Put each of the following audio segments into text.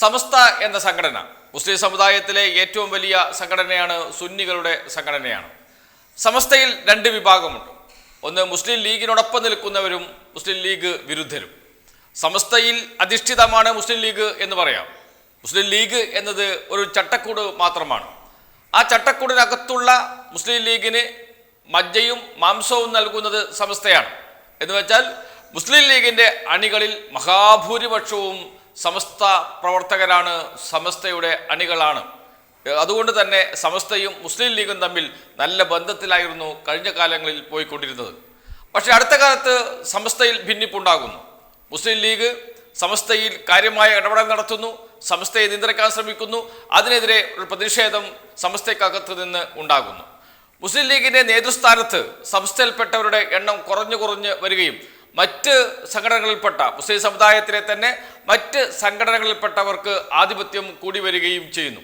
സമസ്ത എന്ന സംഘടന മുസ്ലിം സമുദായത്തിലെ ഏറ്റവും വലിയ സംഘടനയാണ് സുന്നികളുടെ സംഘടനയാണ്. സമസ്തയിൽ രണ്ട് വിഭാഗമുണ്ട്. ഒന്ന് മുസ്ലിം ലീഗിനോടൊപ്പം നിൽക്കുന്നവരും മുസ്ലിം ലീഗ് വിരുദ്ധരും. സമസ്തയിൽ അധിഷ്ഠിതമാണ് മുസ്ലിം ലീഗ് എന്ന് പറയാം. മുസ്ലിം ലീഗ് എന്നത് ഒരു ചട്ടക്കൂട് മാത്രമാണ്. ആ ചട്ടക്കൂടിനകത്തുള്ള മുസ്ലിം ലീഗിന് മജ്ജയും മാംസവും നൽകുന്നത് സമസ്തയാണ്. എന്ന് വെച്ചാൽ മുസ്ലിം ലീഗിന്റെ അണികളിൽ മഹാഭൂരിപക്ഷവും സമസ്ത പ്രവർത്തകരാണ് സമസ്തയുടെ അണികളാണ്. അതുകൊണ്ട് തന്നെ സമസ്തയും മുസ്ലിം ലീഗും തമ്മിൽ നല്ല ബന്ധത്തിലായിരുന്നു കഴിഞ്ഞ കാലങ്ങളിൽ പോയിക്കൊണ്ടിരുന്നത്. പക്ഷെ അടുത്ത കാലത്ത് സമസ്തയിൽ ഭിന്നിപ്പുണ്ടാകുന്നു. മുസ്ലിം ലീഗ് സമസ്തയിൽ കാര്യമായ ഇടപെടൽ നടത്തുന്നു സമസ്തയെ നിയന്ത്രിക്കാൻ ശ്രമിക്കുന്നു അതിനെതിരെ ഒരു പ്രതിഷേധം സമസ്തയ്ക്കകത്ത് നിന്ന് ഉണ്ടാകുന്നു. മുസ്ലിം ലീഗിന്റെ നേതൃസ്ഥാനത്ത് സമസ്തയിൽപ്പെട്ടവരുടെ എണ്ണം കുറഞ്ഞു കുറഞ്ഞ് വരികയും മറ്റ് സംഘടനകളിൽപ്പെട്ട മുസ്ലിം സമുദായത്തിലെ തന്നെ മറ്റ് സംഘടനകളിൽപ്പെട്ടവർക്ക് ആധിപത്യം കൂടി വരികയും ചെയ്യുന്നു.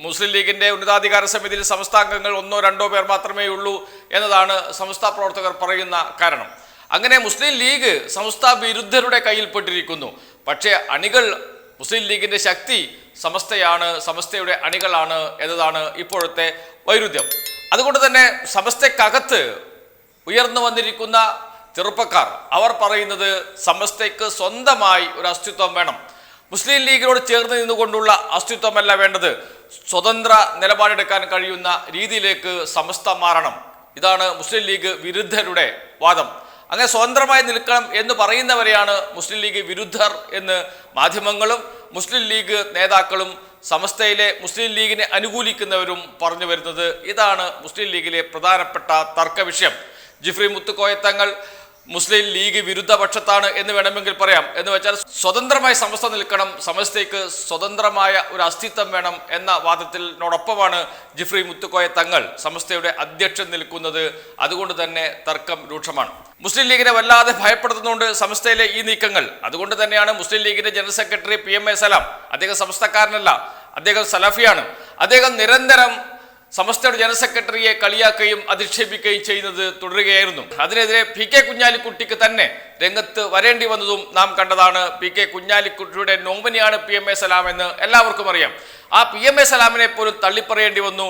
മുസ്ലിം ലീഗിന്റെ ഉന്നതാധികാര സമിതിയിൽ സംസ്ഥാംഗങ്ങൾ ഒന്നോ രണ്ടോ പേർ മാത്രമേ ഉള്ളൂ എന്നതാണ് സംസ്ഥാ പ്രവർത്തകർ പറയുന്ന കാരണം. അങ്ങനെ മുസ്ലിം ലീഗ് സംസ്ഥാ വിരുദ്ധരുടെ കയ്യിൽപ്പെട്ടിരിക്കുന്നു. പക്ഷേ അണികൾ മുസ്ലിം ലീഗിന്റെ ശക്തി സമസ്തയാണ് സമസ്തയുടെ അണികളാണ് എന്നതാണ് ഇപ്പോഴത്തെ വൈരുദ്ധ്യം. അതുകൊണ്ട് തന്നെ സമസ്തക്കകത്ത് ഉയർന്നു വന്നിരിക്കുന്ന ചെറുപ്പക്കാർ. അവർ പറയുന്നത് സമസ്തയ്ക്ക് സ്വന്തമായി ഒരു അസ്തിത്വം വേണം. മുസ്ലിം ലീഗിനോട് ചേർന്ന് നിന്നുകൊണ്ടുള്ള അസ്തിത്വമല്ല വേണ്ടത്. സ്വതന്ത്ര നിലപാടെടുക്കാൻ കഴിയുന്ന രീതിയിലേക്ക് സമസ്ത മാറണം. ഇതാണ് മുസ്ലിം ലീഗ് വിരുദ്ധരുടെ വാദം. അങ്ങനെ സ്വതന്ത്രമായി നിൽക്കണം എന്ന് പറയുന്നവരെയാണ് മുസ്ലിം ലീഗ് വിരുദ്ധർ എന്ന് മാധ്യമങ്ങളും മുസ്ലിം ലീഗ് നേതാക്കളും സമസ്തയിലെ മുസ്ലിം ലീഗിനെ അനുകൂലിക്കുന്നവരും പറഞ്ഞു വരുന്നത്. ഇതാണ് മുസ്ലിം ലീഗിലെ പ്രധാനപ്പെട്ട തർക്ക വിഷയം. ജിഫ്രി മുത്തുക്കോയത്തങ്ങൾ മുസ്ലിം ലീഗ് വിരുദ്ധ പക്ഷത്താണ് എന്ന് വേണമെങ്കിൽ പറയാം. എന്ന് വെച്ചാൽ സ്വതന്ത്രമായി സമസ്ത നിൽക്കണം സമസ്തയ്ക്ക് സ്വതന്ത്രമായ ഒരു അസ്തിത്വം വേണം എന്ന വാദത്തിനോടൊപ്പമാണ് ജിഫ്രി മുത്തുക്കോയ തങ്ങൾ സമസ്തയുടെ അധ്യക്ഷൻ നിൽക്കുന്നത്. അതുകൊണ്ട് തന്നെ തർക്കം രൂക്ഷമാണ്. മുസ്ലിം ലീഗിനെ വല്ലാതെ ഭയപ്പെടുത്തുന്നുണ്ട് സമസ്തയിലെ ഈ നീക്കങ്ങൾ. അതുകൊണ്ട് തന്നെയാണ് മുസ്ലിം ലീഗിന്റെ general secretary P M A Salam. അദ്ദേഹം സമസ്തക്കാരനല്ല അദ്ദേഹം സലഫിയാണ്. അദ്ദേഹം നിരന്തരം സമസ്തയുടെ ജനറൽ സെക്രട്ടറിയെ കളിയാക്കുകയും അധിക്ഷേപിക്കുകയും ചെയ്യുന്നത് തുടരുകയായിരുന്നു. അതിനെതിരെ പി കെ കുഞ്ഞാലിക്കുട്ടിക്ക് തന്നെ രംഗത്ത് വരേണ്ടി വന്നതും നാം കണ്ടതാണ്. പി കെ കുഞ്ഞാലിക്കുട്ടിയുടെ നോമിനിയാണ് പി എം എ സലാം എന്ന് എല്ലാവർക്കും അറിയാം. ആ പി എം എ സലാമിനെ പോലും തള്ളിപ്പറയേണ്ടി വന്നു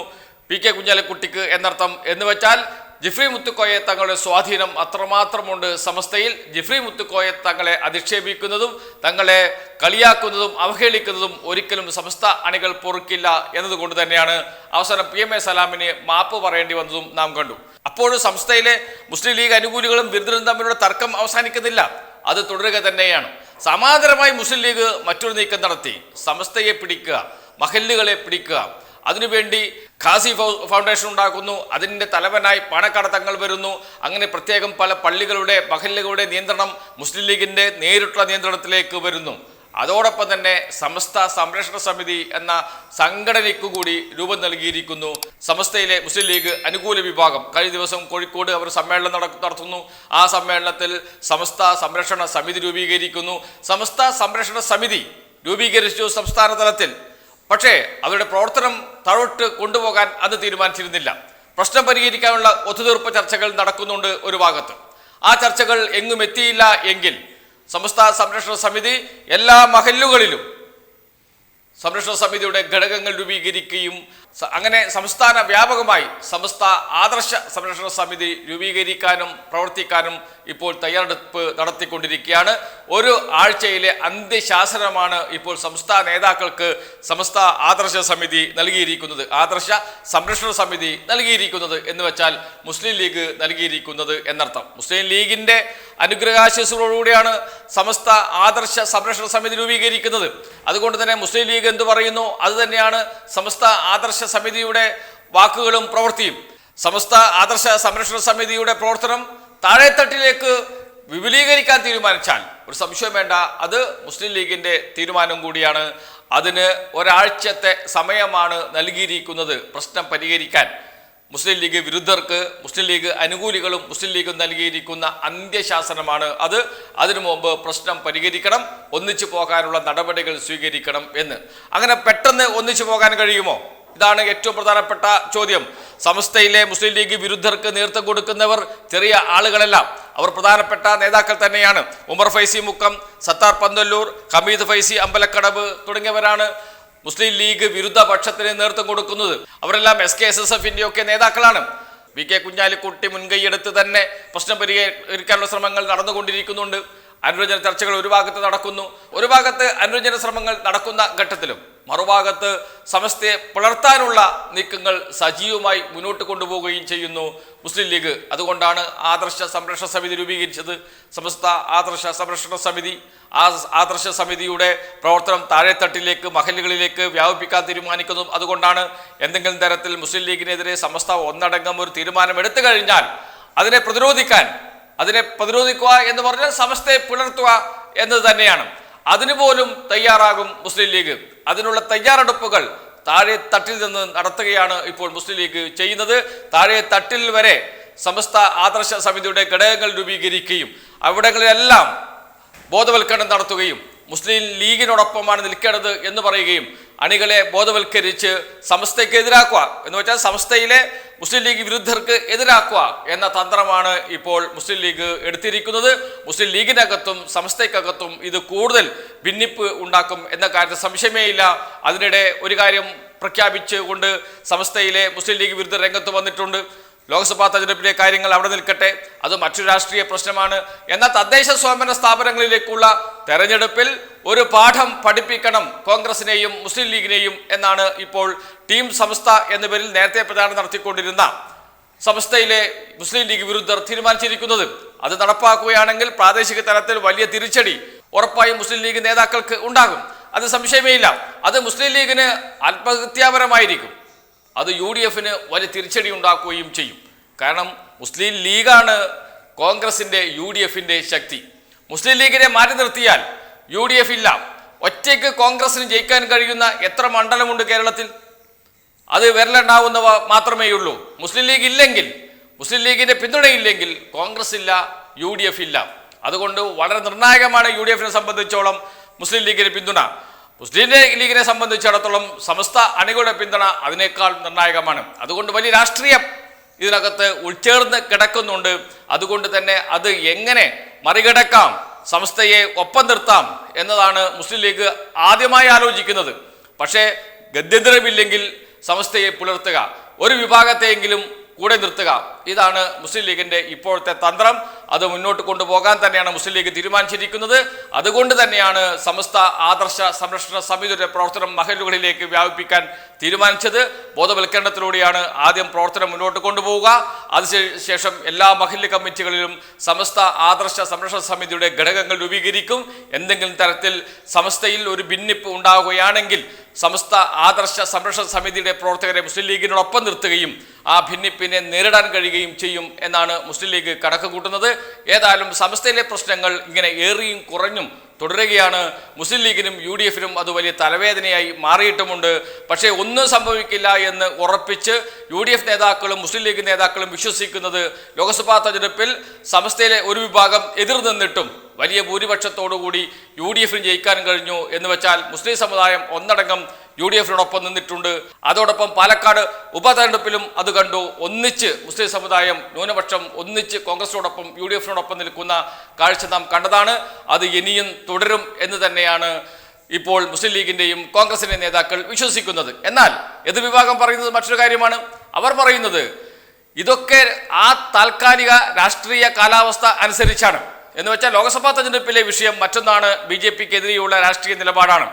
പി കെ കുഞ്ഞാലിക്കുട്ടിക്ക് എന്നർത്ഥം എന്ന് വെച്ചാൽ ജിഫ്രി മുത്തുക്കോയെ തങ്ങളുടെ സ്വാധീനം അത്രമാത്രമുണ്ട് സമസ്തയിൽ. ജിഫ്രി മുത്തുക്കോയെ തങ്ങളെ അധിക്ഷേപിക്കുന്നതും തങ്ങളെ കളിയാക്കുന്നതും അവഹേളിക്കുന്നതും ഒരിക്കലും സമസ്ത അണികൾ പൊറുക്കില്ല എന്നതുകൊണ്ട് തന്നെയാണ് അവസാനം പി എം എ സലാമിന് മാപ്പ് പറയേണ്ടി വന്നതും നാം കണ്ടു. അപ്പോഴും സംസ്ഥയിലെ മുസ്ലിം ലീഗ് അനുകൂലികളും ബിരുദരും തമ്മിലുള്ള തർക്കം അവസാനിക്കുന്നില്ല. അത് തുടരുക തന്നെയാണ്. സമാന്തരമായി മുസ്ലിം ലീഗ് മറ്റൊരു നീക്കം നടത്തി. സമസ്തയെ പിടിക്കുക മഹല്ലുകളെ പിടിക്കുക അതിനുവേണ്ടി ഖാസി ഫൗണ്ടേഷൻ ഉണ്ടാക്കുന്നു. അതിന്റെ തലവനായി പണക്കടത്തങ്ങൾ വരുന്നു. അങ്ങനെ പ്രത്യേകം പല പള്ളികളുടെ മഹല്ലുകളുടെ നിയന്ത്രണം മുസ്ലിം ലീഗിന്റെ നേരിട്ടുള്ള നിയന്ത്രണത്തിലേക്ക് വരുന്നു. അതോടൊപ്പം തന്നെ സമസ്ത സംരക്ഷണ സമിതി എന്ന സംഘടനയ്ക്കു കൂടി രൂപം നൽകിയിരിക്കുന്നു. സമസ്തയിലെ മുസ്ലിം ലീഗ് അനുകൂല വിഭാഗം. കഴിഞ്ഞ ദിവസം കോഴിക്കോട് അവർ സമ്മേളനം നട- നടത്തുന്നു. ആ സമ്മേളനത്തിൽ സമസ്ത സംരക്ഷണ സമിതി രൂപീകരിക്കുന്നു. സമസ്ത സംരക്ഷണ സമിതി രൂപീകരിച്ചു സംസ്ഥാന തലത്തിൽ പക്ഷേ അവരുടെ പ്രവർത്തനം താഴോട്ട് കൊണ്ടുപോകാൻ അന്ന് തീരുമാനിച്ചിരുന്നില്ല. പ്രശ്നം പരിഹരിക്കാനുള്ള ഒത്തുതീർപ്പ് ചർച്ചകൾ നടക്കുന്നുണ്ട് ഒരു ഭാഗത്ത്. ആ ചർച്ചകൾ എങ്ങും എത്തിയില്ല എങ്കിൽ സംസ്ഥാന സംരക്ഷണ സമിതി എല്ലാ മഹല്ലുകളിലും സംരക്ഷണ സമിതിയുടെ ഘടകങ്ങൾ രൂപീകരിക്കുകയും അങ്ങനെ സംസ്ഥാന വ്യാപകമായി സമസ്ത ആദർശ സംരക്ഷണ സമിതി രൂപീകരിക്കാനും പ്രവർത്തിക്കാനും ഇപ്പോൾ തയ്യാറെടുപ്പ് നടത്തിക്കൊണ്ടിരിക്കുകയാണ്. ഒരു ആഴ്ചയിലെ അന്ത്യശാസനമാണ് ഇപ്പോൾ സംസ്ഥാന നേതാക്കൾക്ക് സമസ്ത ആദർശ സമിതി നൽകിയിരിക്കുന്നത് ആദർശ സംരക്ഷണ സമിതി നൽകിയിരിക്കുന്നത് എന്ന് വെച്ചാൽ മുസ്ലിം ലീഗ് നൽകിയിരിക്കുന്നത് എന്നർത്ഥം. മുസ്ലിം ലീഗിന്റെ അനുഗ്രഹാശിസുകളോടുകൂടിയാണ് സമസ്ത ആദർശ സംരക്ഷണ സമിതി രൂപീകരിക്കുന്നത്. അതുകൊണ്ട് തന്നെ മുസ്ലിം ലീഗ് എന്ത് പറയുന്നു? അത് തന്നെയാണ് സമസ്ത ആദർശ സമിതിയുടെ വാക്കുകളും പ്രവൃത്തിയും. സമസ്ത ആദർശ സംരക്ഷണ സമിതിയുടെ പ്രവർത്തനം താഴെത്തട്ടിലേക്ക് വിപുലീകരിക്കാൻ തീരുമാനിച്ചാൽ ഒരു സംശയം വേണ്ട അത് മുസ്ലിം ലീഗിന്റെ തീരുമാനം കൂടിയാണ്. അതിന് ഒരാഴ്ചത്തെ സമയമാണ് നൽകിയിരിക്കുന്നത് പ്രശ്നം പരിഹരിക്കാൻ. മുസ്ലിം ലീഗ് വിരുദ്ധർക്ക് മുസ്ലിം ലീഗ് അനുകൂലികളും മുസ്ലിം ലീഗും നൽകിയിരിക്കുന്ന അന്ത്യശാസനമാണ് അത്. അതിനു മുമ്പ് പ്രശ്നം പരിഹരിക്കണം ഒന്നിച്ചു പോകാനുള്ള നടപടികൾ സ്വീകരിക്കണം എന്ന്. അങ്ങനെ പെട്ടെന്ന് ഒന്നിച്ചു പോകാൻ കഴിയുമോ? ഇതാണ് ഏറ്റവും പ്രധാനപ്പെട്ട ചോദ്യം. സമസ്തയിലെ മുസ്ലിം ലീഗ് വിരുദ്ധർക്ക് നേതൃത്വം കൊടുക്കുന്നവർ ചെറിയ ആളുകളല്ല. അവർ പ്രധാനപ്പെട്ട നേതാക്കൾ തന്നെയാണ്. ഉമർ ഫൈസി മുക്കം സത്താർ പന്തല്ലൂർ ഹമീദ് ഫൈസി അമ്പലക്കടവ് തുടങ്ങിയവരാണ് മുസ്ലിം ലീഗ് വിരുദ്ധ പക്ഷത്തിന് നേതൃത്വം കൊടുക്കുന്നത്. അവരെല്ലാം എസ് കെ എസ് എസ് എഫിന്റെ ഒക്കെ നേതാക്കളാണ്. വി കെ കുഞ്ഞാലിക്കുട്ടി മുൻകൈയെടുത്ത് തന്നെ പ്രശ്നം പരിഹരിക്കാനുള്ള ശ്രമങ്ങൾ നടന്നുകൊണ്ടിരിക്കുന്നുണ്ട്. അനുരഞ്ജന ചർച്ചകൾ ഒരു ഭാഗത്ത് നടക്കുന്നു. ഒരു ഭാഗത്ത് അനുരഞ്ജന ശ്രമങ്ങൾ നടക്കുന്ന ഘട്ടത്തിലും. മറുഭാഗത്ത് സമസ്തയെ പുലർത്താനുള്ള നീക്കങ്ങൾ സജീവമായി മുന്നോട്ട് കൊണ്ടുപോവുകയും ചെയ്യുന്നു. മുസ്ലിം ലീഗ് അതുകൊണ്ടാണ് ആദർശ സംരക്ഷണ സമിതി രൂപീകരിച്ചത്. സമസ്ത ആദർശ സംരക്ഷണ സമിതി ആ ആദർശ സമിതിയുടെ പ്രവർത്തനം താഴെത്തട്ടിലേക്ക് മഹലുകളിലേക്ക് വ്യാപിപ്പിക്കാൻ തീരുമാനിക്കുന്നതും അതുകൊണ്ടാണ് എന്തെങ്കിലും തരത്തിൽ മുസ്ലിം ലീഗിനെതിരെ സമസ്ത ഒന്നടങ്കം ഒരു തീരുമാനം എടുത്തു കഴിഞ്ഞാൽ അതിനെ പ്രതിരോധിക്കാൻ അതിനെ പ്രതിരോധിക്കുക എന്ന് പറഞ്ഞാൽ സമസ്തയെ പുലർത്തുക എന്നത് തന്നെയാണ്. അതിനു പോലും തയ്യാറാകും മുസ്ലിം ലീഗ്. അതിനുള്ള തയ്യാറെടുപ്പുകൾ താഴെ തട്ടിൽ നിന്ന് നടത്തുകയാണ് ഇപ്പോൾ മുസ്ലിം ലീഗ് ചെയ്യുന്നത്. താഴെ തട്ടിൽ വരെ സമസ്ത ആദർശ സമിതിയുടെ ഘടകങ്ങൾ രൂപീകരിക്കുകയും അവിടങ്ങളിലെല്ലാം ബോധവൽക്കരണം നടത്തുകയും മുസ്ലിം ലീഗിനോടൊപ്പമാണ് നിൽക്കേണ്ടത് എന്ന് പറയുകയും അണികളെ ബോധവൽക്കരിച്ച് സമസ്തയ്ക്ക് എതിരാക്കുക എന്ന് വെച്ചാൽ സമസ്തയിലെ മുസ്ലിം ലീഗ് വിരുദ്ധർക്ക് എതിരാക്കുക എന്ന തന്ത്രമാണ് ഇപ്പോൾ മുസ്ലിം ലീഗ് എടുത്തിരിക്കുന്നത്. മുസ്ലിം ലീഗിനകത്തും സമസ്തയ്ക്കകത്തും ഇത് കൂടുതൽ ഭിന്നിപ്പ് ഉണ്ടാക്കും എന്ന കാര്യത്തിൽ സംശയമേ ഇല്ല. അതിനിടെ ഒരു കാര്യം പ്രഖ്യാപിച്ചുകൊണ്ട് സമസ്തയിലെ മുസ്ലിം ലീഗ് വിരുദ്ധ രംഗത്ത് വന്നിട്ടുണ്ട്. ലോക്സഭാ തെരഞ്ഞെടുപ്പിലെ കാര്യങ്ങൾ അവിടെ നിൽക്കട്ടെ. അത് മറ്റു രാഷ്ട്രീയ പ്രശ്നമാണ്. എന്നാൽ തദ്ദേശ സ്വയംഭരണ സ്ഥാപനങ്ങളിലേക്കുള്ള തെരഞ്ഞെടുപ്പിൽ ഒരു പാഠം പഠിപ്പിക്കണം കോൺഗ്രസിനെയും മുസ്ലിം ലീഗിനെയും എന്നാണ് ഇപ്പോൾ ടീം സംസ്ഥ എന്ന പേരിൽ നേരത്തെ പ്രചാരണം നടത്തിക്കൊണ്ടിരുന്ന സംസ്ഥയിലെ മുസ്ലിം ലീഗ് വിരുദ്ധർ തീരുമാനിച്ചിരിക്കുന്നത്. അത് നടപ്പാക്കുകയാണെങ്കിൽ പ്രാദേശിക തലത്തിൽ വലിയ തിരിച്ചടി ഉറപ്പായും മുസ്ലിം ലീഗ് നേതാക്കൾക്ക് ഉണ്ടാകും. അത് സംശയമേ ഇല്ല. അത് മുസ്ലിം ലീഗിന് ആത്മഹത്യാപരമായിരിക്കും. അത് യു ഡി എഫിന് വലിയ തിരിച്ചടി ഉണ്ടാക്കുകയും ചെയ്യും. കാരണം മുസ്ലിം ലീഗാണ് കോൺഗ്രസിന്റെ യു ഡി എഫിന്റെ ശക്തി. മുസ്ലിം ലീഗിനെ മാറ്റി നിർത്തിയാൽ യു ഡി എഫ് ഇല്ല. ഒറ്റയ്ക്ക് കോൺഗ്രസിന് ജയിക്കാൻ കഴിയുന്ന എത്ര മണ്ഡലമുണ്ട് കേരളത്തിൽ? അത് വിരലുണ്ടാവുന്നവ മാത്രമേ ഉള്ളൂ. മുസ്ലിം ലീഗ് ഇല്ലെങ്കിൽ മുസ്ലിം ലീഗിന്റെ പിന്തുണയില്ലെങ്കിൽ കോൺഗ്രസ് ഇല്ല യു ഡി എഫ് ഇല്ല. അതുകൊണ്ട് വളരെ നിർണായകമാണ് യു ഡി എഫിനെ സംബന്ധിച്ചോളം മുസ്ലിം ലീഗിന്റെ പിന്തുണ. മുസ്ലിം ലീഗിനെ സംബന്ധിച്ചിടത്തോളം സമസ്ത അണികളുടെ പിന്തുണ അതിനേക്കാൾ നിർണായകമാണ്. അതുകൊണ്ട് വലിയ രാഷ്ട്രീയം ഇതിനകത്ത് ഉൾച്ചേർന്ന് കിടക്കുന്നുണ്ട്. അതുകൊണ്ട് തന്നെ അത് എങ്ങനെ മറികടക്കാം സംസ്ഥയെ ഒപ്പം നിർത്താം എന്നതാണ് മുസ്ലിം ലീഗ് ആദ്യമായി ആലോചിക്കുന്നത്. പക്ഷേ ഗദ്യന്തരമില്ലെങ്കിൽ സംസ്ഥയെ പുലർത്തുക. ഒരു വിഭാഗത്തെയെങ്കിലും കൂടെ നിർത്തുക. ഇതാണ് മുസ്ലിം ലീഗിന്റെ ഇപ്പോഴത്തെ തന്ത്രം. അത് മുന്നോട്ട് കൊണ്ടുപോകാൻ തന്നെയാണ് മുസ്ലിം ലീഗ് തീരുമാനിച്ചിരിക്കുന്നത്. അതുകൊണ്ട് തന്നെയാണ് സമസ്ത ആദർശ സംരക്ഷണ സമിതിയുടെ പ്രവർത്തനം മഹലുകളിലേക്ക് വ്യാപിപ്പിക്കാൻ തീരുമാനിച്ചത് ബോധവൽക്കരണത്തിലൂടെയാണ് ആദ്യം പ്രവർത്തനം മുന്നോട്ട് കൊണ്ടുപോവുക. അതിനുശേഷം എല്ലാ മഹല്ല് കമ്മിറ്റികളിലും സമസ്ത ആദർശ സംരക്ഷണ സമിതിയുടെ ഘടകങ്ങൾ രൂപീകരിക്കും. എന്തെങ്കിലും തരത്തിൽ സമസ്തയിൽ ഒരു ഭിന്നിപ്പ് ഉണ്ടാവുകയാണെങ്കിൽ സമസ്ത ആദർശ സംരക്ഷണ സമിതിയുടെ പ്രവർത്തകരെ മുസ്ലിം ലീഗിനോടൊപ്പം നിർത്തുകയും ആ ഭിന്നിപ്പിനെ നേരിടാൻ കഴിയുകയും ചെയ്യും എന്നാണ് മുസ്ലിം ലീഗ് കണക്ക് കൂട്ടുന്നത് ഏതായാലും സംസ്ഥയിലെ പ്രശ്നങ്ങൾ ഇങ്ങനെ ഏറിയും കുറഞ്ഞും തുടരുകയാണ്. മുസ്ലിം ലീഗിനും യു ഡി എഫിനും അത് വലിയ തലവേദനയായി മാറിയിട്ടുമുണ്ട്. പക്ഷേ ഒന്നും സംഭവിക്കില്ല എന്ന് ഉറപ്പിച്ച് യു ഡി എഫ് നേതാക്കളും മുസ്ലിം ലീഗ് നേതാക്കളും വിശ്വസിക്കുന്നത് ലോക്സഭാ തെരഞ്ഞെടുപ്പിൽ സമസ്തയിലെ ഒരു വിഭാഗം എതിർ നിന്നിട്ടും വലിയ ഭൂരിപക്ഷത്തോടുകൂടി യു ഡി എഫിന് ജയിക്കാനും കഴിഞ്ഞു എന്ന് വെച്ചാൽ മുസ്ലിം സമുദായം ഒന്നടങ്കം യു ഡി എഫിനോടൊപ്പം നിന്നിട്ടുണ്ട്. അതോടൊപ്പം പാലക്കാട് ഉപതെരഞ്ഞെടുപ്പിലും അത് കണ്ടു. ഒന്നിച്ച് മുസ്ലിം സമുദായം ന്യൂനപക്ഷം ഒന്നിച്ച് കോൺഗ്രസിനോടൊപ്പം യു ഡി എഫിനോടൊപ്പം നിൽക്കുന്ന കാഴ്ച നാം കണ്ടതാണ്. അത് ഇനിയും തുടരും എന്ന് തന്നെയാണ് ഇപ്പോൾ മുസ്ലിം ലീഗിന്റെയും കോൺഗ്രസിന്റെ നേതാക്കൾ വിശ്വസിക്കുന്നത്. എന്നാൽ എതിർവിഭാഗം പറയുന്നത് മറ്റൊരു കാര്യമാണ്. അവർ പറയുന്നത് ഇതൊക്കെ ആ താൽക്കാലിക രാഷ്ട്രീയ കാലാവസ്ഥ അനുസരിച്ചാണ്. എന്ന് വെച്ചാൽ ലോക്സഭാ തെരഞ്ഞെടുപ്പിലെ വിഷയം മറ്റൊന്നാണ് ബി ജെ പിക്കെതിരെയുള്ള രാഷ്ട്രീയ നിലപാടാണ്.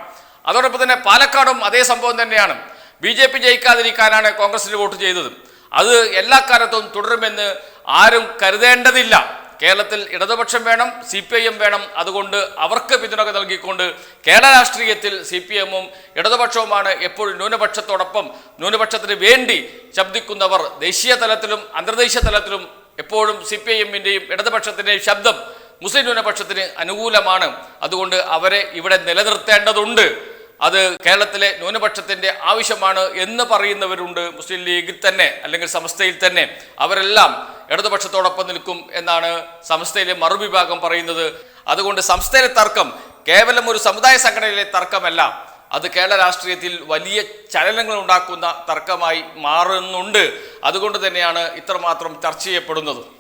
അതോടൊപ്പം തന്നെ പാലക്കാടും അതേ സംഭവം തന്നെയാണ്. ബി ജെ പി ജയിക്കാതിരിക്കാനാണ് കോൺഗ്രസിന് വോട്ട് ചെയ്തത്. അത് എല്ലാ കാലത്തും തുടരുമെന്ന് ആരും കരുതേണ്ടതില്ല. കേരളത്തിൽ ഇടതുപക്ഷം വേണം സി പി ഐ എം വേണം. അതുകൊണ്ട് അവർക്ക് പിന്തുണ നൽകിക്കൊണ്ട് കേരള രാഷ്ട്രീയത്തിൽ സി പി എമ്മും ഇടതുപക്ഷവുമാണ് എപ്പോഴും ന്യൂനപക്ഷത്തോടൊപ്പം ന്യൂനപക്ഷത്തിന് വേണ്ടി ശബ്ദിക്കുന്നവർ. ദേശീയ തലത്തിലും അന്തർദേശീയ തലത്തിലും എപ്പോഴും സി പി ഐ എമ്മിന്റെയും ഇടതുപക്ഷത്തിന്റെയും ശബ്ദം മുസ്ലിം ന്യൂനപക്ഷത്തിന് അനുകൂലമാണ്. അതുകൊണ്ട് അവരെ ഇവിടെ നിലനിർത്തേണ്ടതുണ്ട്. അത് കേരളത്തിലെ ന്യൂനപക്ഷത്തിന്റെ ആവശ്യമാണ് എന്ന് പറയുന്നവരുണ്ട് മുസ്ലിം ലീഗിൽ തന്നെ അല്ലെങ്കിൽ സംസ്ഥയിൽ തന്നെ. അവരെല്ലാം ഇടതുപക്ഷത്തോടൊപ്പം നിൽക്കും എന്നാണ് സംസ്ഥയിലെ മറുവിഭാഗം പറയുന്നത്. അതുകൊണ്ട് സംസ്ഥയിലെ തർക്കം കേവലം ഒരു സമുദായ സംഘടനയിലെ തർക്കമല്ല. അത് കേരള രാഷ്ട്രീയത്തിൽ വലിയ ചലനങ്ങൾ ഉണ്ടാക്കുന്ന തർക്കമായി മാറുന്നുണ്ട്. അതുകൊണ്ട് തന്നെയാണ് ഇത്രമാത്രം ചർച്ച ചെയ്യപ്പെടുന്നത്.